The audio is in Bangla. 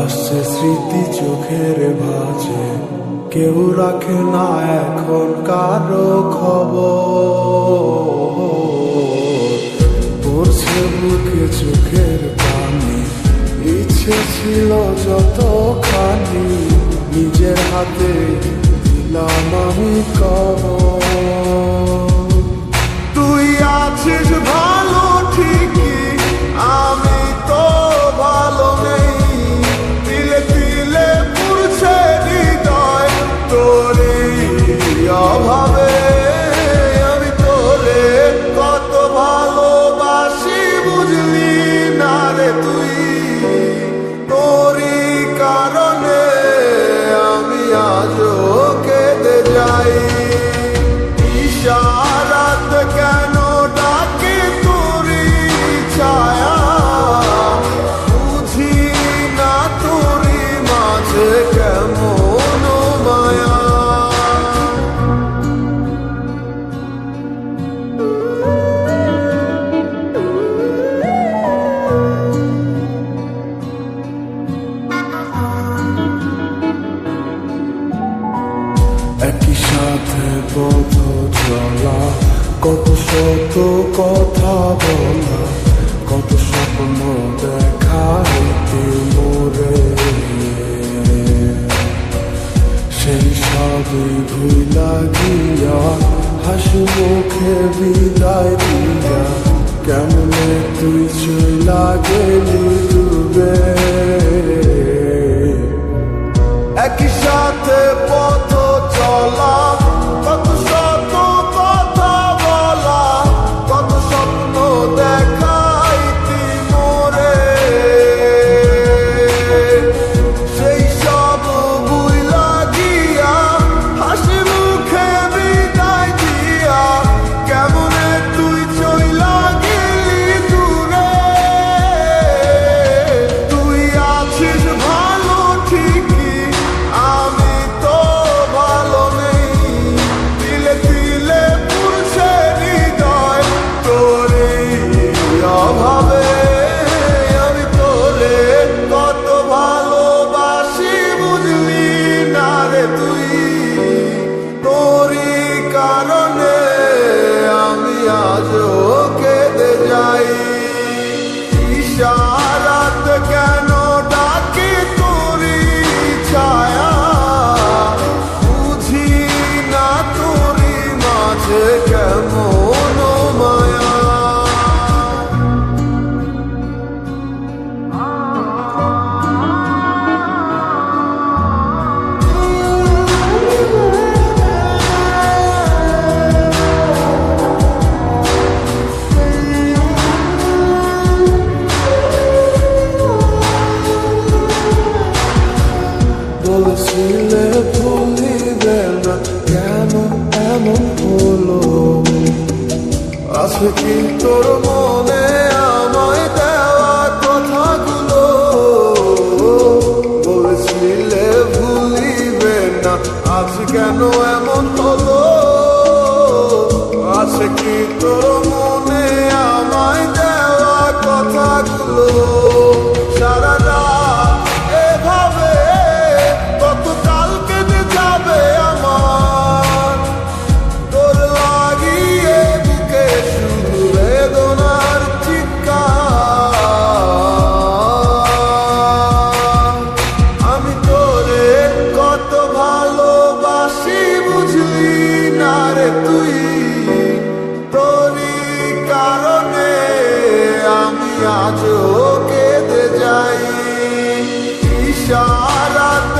ভাসছে স্মৃতি চোখের ভাজে। কেউ রাখে না এখন কারও খবর। পড়ছে মুখে চোখের পানি। ইচ্ছে ছিল যতখানি। নিজের হাতে দিলাম আমি কবর। সাথে পথ চলা কত শত কথা বলা, কত স্বপ্ন দেখা হইতে মরে সেই সবই ভুলা গিয়া, হাসি মুখে বিদায় দিয়া, কেমন তুই চলা গেলি তুবে একই সাথে পথ চলা chegamos. আছে কি তোর মনে আমায় দেওয়া কথাগুলো। বলছিলে ভুলিবে না, আজ কেন এমন হলো? আছে কি তোর মনে আমায় দেওয়া কথাগুলো। সারা রে তুই তোরই কারণে আমি আজ কেঁদে যাই। ইশারাত